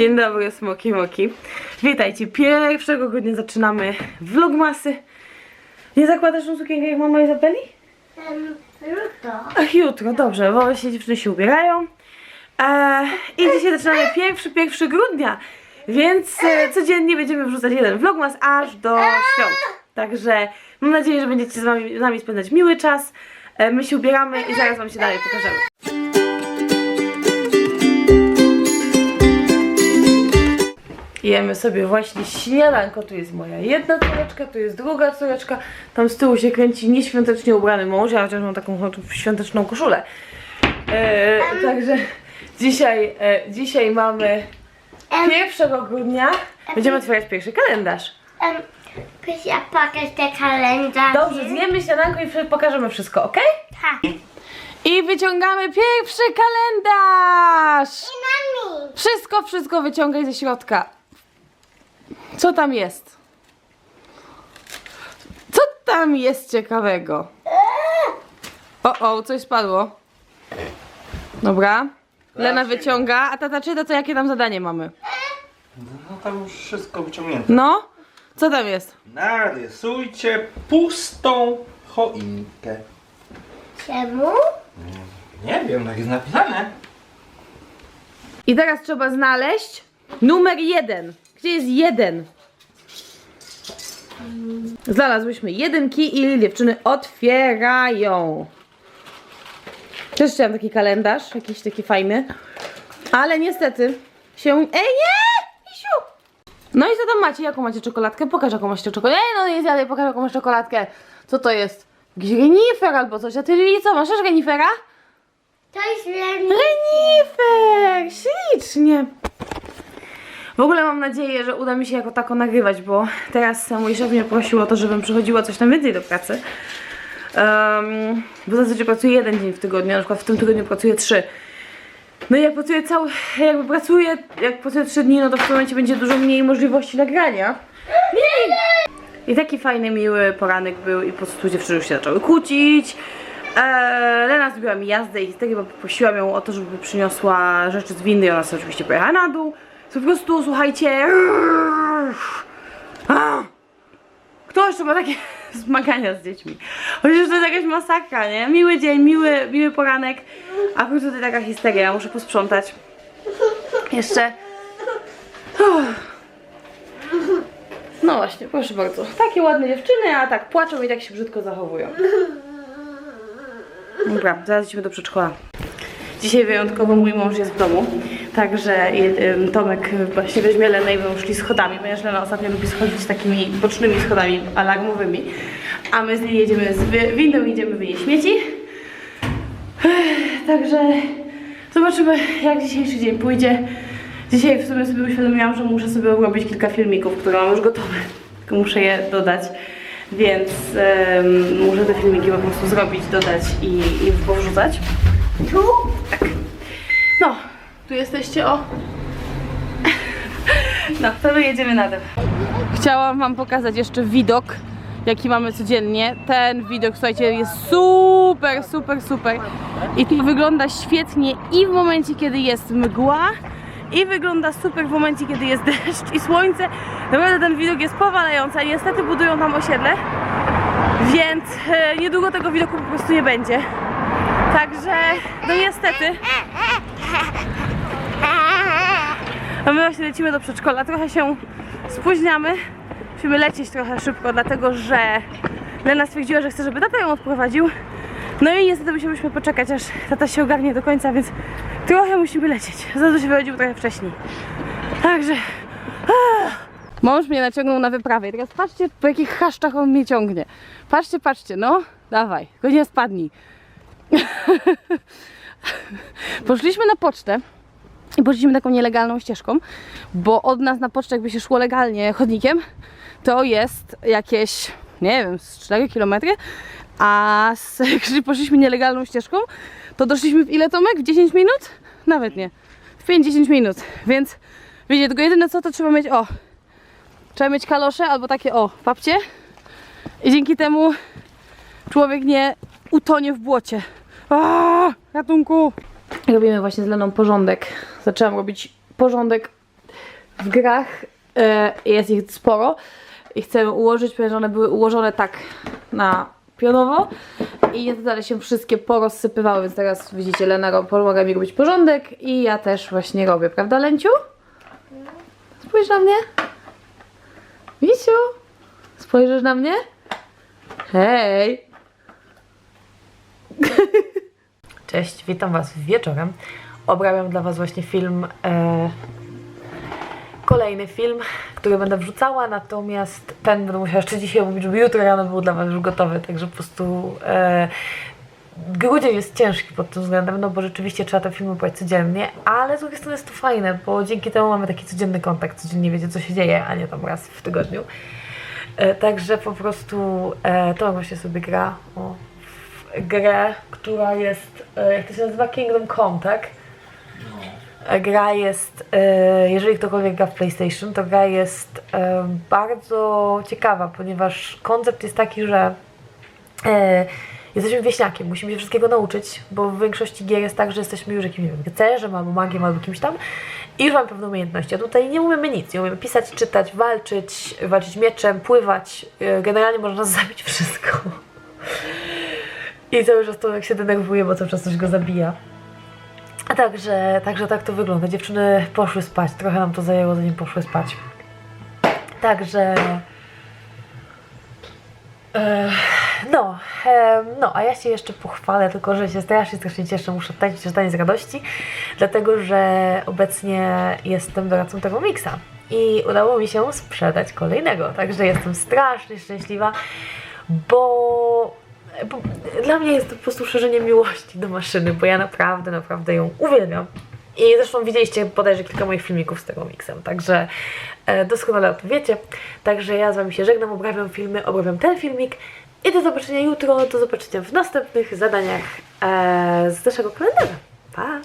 Dzień dobry, smoki moki. Witajcie. Pierwszego grudnia zaczynamy vlogmasy. Nie zakładasz tą sukienkę jak mama Izabeli? Um, Ruto. Ach, jutro, dobrze, bo się dziewczyny się ubierają. E, I dzisiaj zaczynamy pierwszy, pierwszy grudnia. Więc e, codziennie będziemy wrzucać jeden vlogmas aż do świąt. Także mam nadzieję, że będziecie z nami, z nami spędzać miły czas. E, my się ubieramy i zaraz wam się dalej pokażemy. Jemy sobie właśnie śniadanko. Tu jest moja jedna córeczka, tu jest druga córeczka. Tam z tyłu się kręci nieświątecznie ubrany mąż, ja chociaż mam taką świąteczną koszulę. E, także dzisiaj, e, dzisiaj mamy 1 grudnia. Będziemy otwierać pierwszy kalendarz. Um, Pysia, pokaż te kalendarze. Dobrze, zjemy śniadanko i pokażemy wszystko, ok? Tak. I wyciągamy pierwszy kalendarz! I nami. Wszystko, wszystko wyciągaj ze środka. Co tam jest? Co tam jest ciekawego? O, o, coś spadło. Dobra. Lena wyciąga, a tata czyta, to jakie tam zadanie mamy? No tam już wszystko wyciągnięte. No? Co tam jest? Narysujcie pustą choinkę. Czemu? Nie wiem, tak jest napisane. I teraz trzeba znaleźć numer jeden. Gdzie jest jeden? Znalazłyśmy jeden kij i dziewczyny otwierają. Też chciałam taki kalendarz, jakiś taki fajny. Ale niestety się... Ej, nie! Misiu! No i co tam macie? Jaką macie czekoladkę? Pokaż jaką macie czekoladkę. Ej, no nie zjadaj, pokaż jaką masz czekoladkę. Co to jest? Jakiś renifer albo coś. A ty Lili, co masz? Masz renifera? To jest Leni. Renifer! Ślicznie! W ogóle mam nadzieję, że uda mi się jako tako nagrywać, bo teraz mój szef mnie prosił o to, żebym przychodziła coś tam więcej do pracy. Um, bo zazwyczaj pracuję jeden dzień w tygodniu, na przykład w tym tygodniu pracuję trzy. No i jak pracuję cały, jakby pracuję, jak pracuję trzy dni, no to w tym momencie będzie dużo mniej możliwości nagrania. I taki fajny, miły poranek był i po prostu dziewczyny już się zaczęły kłócić. Eee, Lena zrobiła mi jazdę i historię, bo poprosiłam ją o to, żeby przyniosła rzeczy z windy i ona sobie oczywiście pojechała na dół. Po prostu, słuchajcie... Kto jeszcze ma takie zmagania z dziećmi? Chociaż to jest jakaś masakra, nie? Miły dzień, miły, miły poranek, a później tutaj taka histeria, ja muszę posprzątać. Jeszcze... No właśnie, proszę bardzo. Takie ładne dziewczyny, a tak płaczą i tak się brzydko zachowują. Dobra, zaraz idziemy do przedszkola. Dzisiaj wyjątkowo mój mąż jest w domu, także Tomek właśnie weźmie Lenę i będą szli schodami, ponieważ Lena ostatnio lubi schodzić takimi bocznymi schodami alarmowymi, a my z niej jedziemy z windą idziemy wynieść śmieci. Także zobaczymy jak dzisiejszy dzień pójdzie. Dzisiaj w sumie sobie uświadomiłam, że muszę sobie robić kilka filmików, które mam już gotowe, tylko muszę je dodać. Więc muszę te filmiki po prostu zrobić, dodać i, i powrzucać. Tu? No, tu jesteście, o. No, to my jedziemy na dół. Chciałam wam pokazać jeszcze widok, jaki mamy codziennie. Ten widok, słuchajcie, jest super, super, super. I tu wygląda świetnie i w momencie, kiedy jest mgła, i wygląda super w momencie, kiedy jest deszcz i słońce. Naprawdę ten widok jest powalający, a niestety budują tam osiedle, więc e, niedługo tego widoku po prostu nie będzie. Także, no niestety, a my właśnie lecimy do przedszkola. Trochę się spóźniamy. Musimy lecieć trochę szybko, dlatego że Lena stwierdziła, że chce, żeby tata ją odprowadził. No i niestety musieliśmy poczekać, aż tata się ogarnie do końca, więc trochę musimy lecieć. Za się wychodził trochę wcześniej. Także... ah. Mąż mnie naciągnął na wyprawę. I teraz patrzcie, po jakich chaszczach on mnie ciągnie. Patrzcie, patrzcie, no. Dawaj, tylko nie spadnij. Poszliśmy na pocztę i poszliśmy taką nielegalną ścieżką, bo od nas na pocztę jakby się szło legalnie chodnikiem, to jest jakieś, nie wiem, z 4 km, a z, jak poszliśmy nielegalną ścieżką, to doszliśmy w ile Tomek? W 10 minut? Nawet nie. W 5-10 minut, więc wiecie, tylko jedyne co to trzeba mieć, o, trzeba mieć kalosze albo takie, o, papcie i dzięki temu człowiek nie utonie w błocie. Aaaa, ratunku! Robimy właśnie z Leną porządek. Zaczęłam robić porządek w grach e, jest ich sporo i chcemy ułożyć, ponieważ one były ułożone tak na pionowo i nie dalej się wszystkie porozsypywały, więc teraz widzicie, Lena pomaga mi robić porządek i ja też właśnie robię, prawda Lenciu? Spójrz na mnie. Misiu, spojrzysz na mnie? Hej! Cześć, witam Was wieczorem. Obrabiam dla Was właśnie film, e, kolejny film, który będę wrzucała, natomiast ten będę musiała jeszcze dzisiaj mówić, żeby jutro rano był dla Was już gotowy, także po prostu e, grudzień jest ciężki pod tym względem, no bo rzeczywiście trzeba te filmy płać codziennie, ale z drugiej strony jest to fajne, bo dzięki temu mamy taki codzienny kontakt, codziennie wiecie co się dzieje, a nie tam raz w tygodniu. E, Także po prostu e, to właśnie sobie gra o, grę, która jest, e, jak to się nazywa, Kingdom Come, tak? E, Gra jest, e, jeżeli ktokolwiek gra w PlayStation, to gra jest bardzo ciekawa, ponieważ koncept jest taki, że jesteśmy wieśniakiem, musimy się wszystkiego nauczyć, bo w większości gier jest tak, że jesteśmy już jakimś rycerzem albo magiem albo kimś tam i już mamy pewne umiejętności, a tutaj nie umiemy nic, nie umiemy pisać, czytać, walczyć, walczyć mieczem, pływać, generalnie można zabić wszystko. I cały czas jak się denerwuje, bo cały czas coś go zabija. A Także, także tak to wygląda. Dziewczyny poszły spać. Trochę nam to zajęło, zanim poszły spać. Także. e, No, em, no, a ja się jeszcze pochwalę, tylko że się strasznie, strasznie cieszę, muszę tańczyć że z radości, dlatego że obecnie jestem doradcą tego miksa i udało mi się sprzedać kolejnego, także jestem strasznie szczęśliwa, bo bo dla mnie jest to po prostu szerzenie miłości do maszyny, bo ja naprawdę, naprawdę ją uwielbiam. I zresztą widzieliście bodajże kilka moich filmików z tego miksem, także e, doskonale o tym wiecie. Także ja z Wami się żegnam, obrabiam filmy, obrabiam ten filmik i do zobaczenia jutro, do zobaczenia w następnych zadaniach e, z naszego kalendarza. Pa!